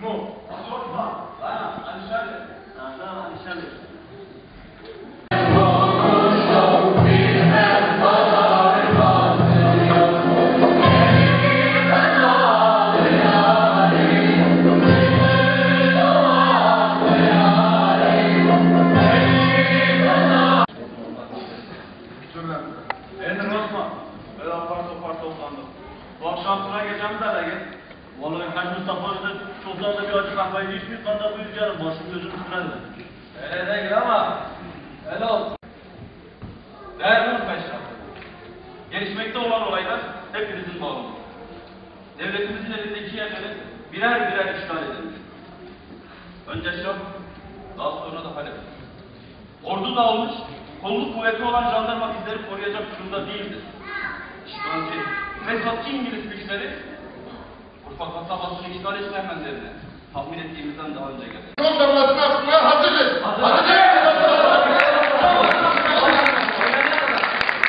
Чому? А що? Öyle değil ama, öyle olsun. Değerli arkadaşlar, gelişmekte olan olaylar hepinizin malumu. Devletimizin elindeki yerleri birer birer işgal edilmiş. Önce Şam, daha sonra da Halep. Ordu dağılmış, kolluk kuvveti olan jandarma bizleri koruyacak durumda değildir. İşgalci, fesatçı İngiliz güçleri Urfa kasabasını işgal etme hemenlerine tahmin ettiğimizden daha önce geldi. Son damlasını atmaya hazırız.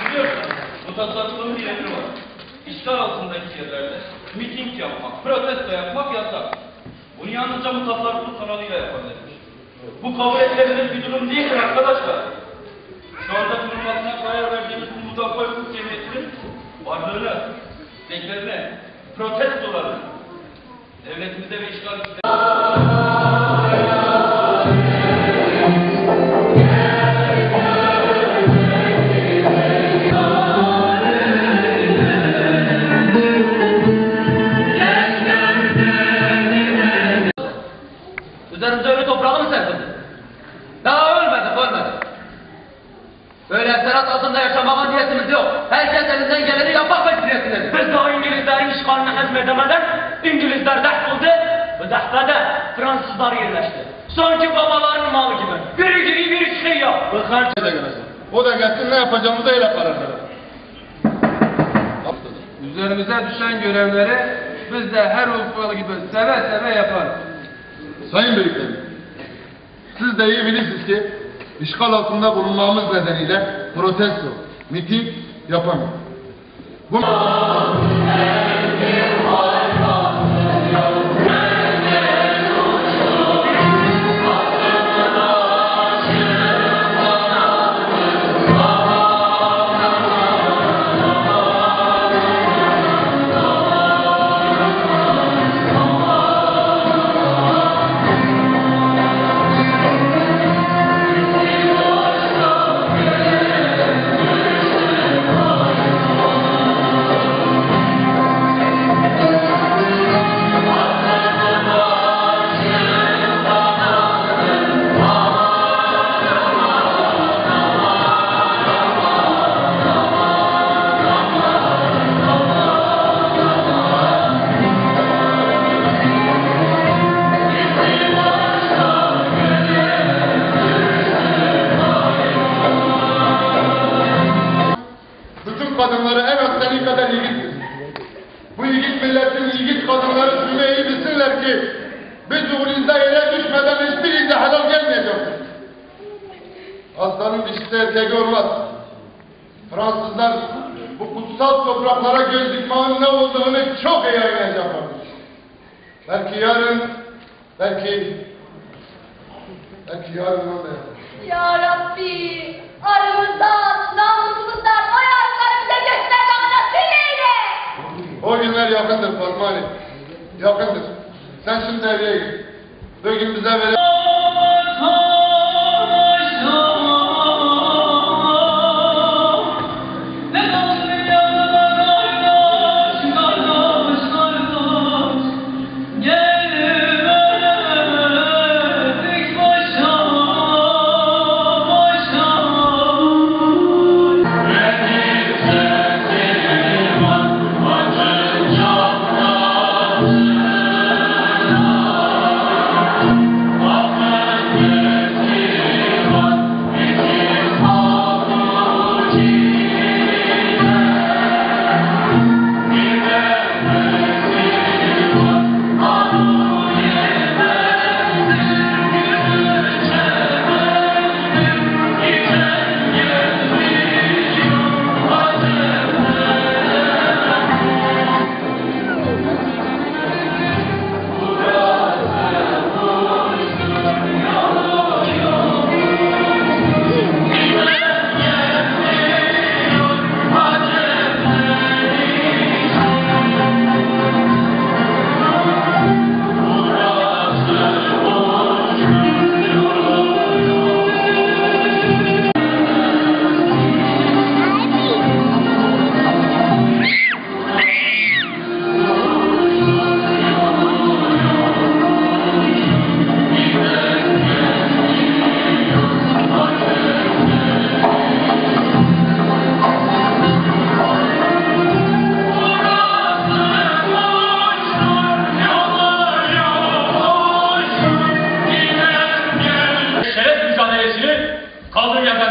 Biliyorsunuz, bu tasarrufunun bir emri var. İşgal altındaki yerlerde miting yapmak, protesto yapmak yasak. Bunu yalnızca bu tasarrufun kanalıyla yapabilirmiş. Bu kabul edilebilir bir durum değildir arkadaşlar. Şu anda kurulmasına karar verdiğimiz bu mudafaa hukuk cemiyetinin varlığını, beklerini, protestolarını, devletimize ve işgal hazmedemeden İngilizler dert oldu. Bu dertte de Fransızlar yerleşti. Sanki babaların malı gibi. Biri gibi biri çıkıyor. Bu harç da gelecek. O da gelsin ne yapacağımızı öyle karar verelim. Üzerimize düşen görevleri biz de her Urfalı gibi seve seve yaparız. Sayın Büyüklerim, siz de iyi bilirsiniz ki işgal altında bulunmamız nedeniyle protesto, miting yapamıyoruz. Bu... ki biz uğrunuzda yere düşmeden hiçbir inde helal gelmeyecektir. Aslanın dişisi erkeği olmaz. Fransızlar bu kutsal topraklara göz dikmanın ne olduğunu çok iyi anlayacaklar. Belki yarın, belki, belki yarın olmayacak. Ya Rabbi, o yargıları bize göster bana eyle. O günler yakındır Fatma Ali. Yakındır. Sen şimdi devreye gir. Bugün bize veren...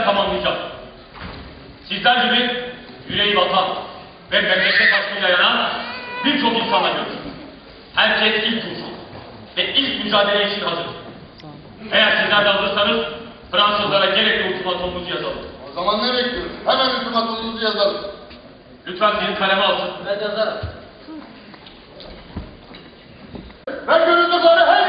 tamamlayacağız. Sizler gibi yüreği vatan ve memleket aşkıyla yanan birçok insanla görüşürüz. Herkes ilk kurşun ve ilk mücadele için hazır. Eğer sizler de hazırsanız Fransızlara gerekli ultimatomumuzu yazalım. O zaman ne bekliyoruz? Hemen ultimatomumuzu yazalım. Lütfen bir kaleme alın. Ben yazarım. Ben gönüllü her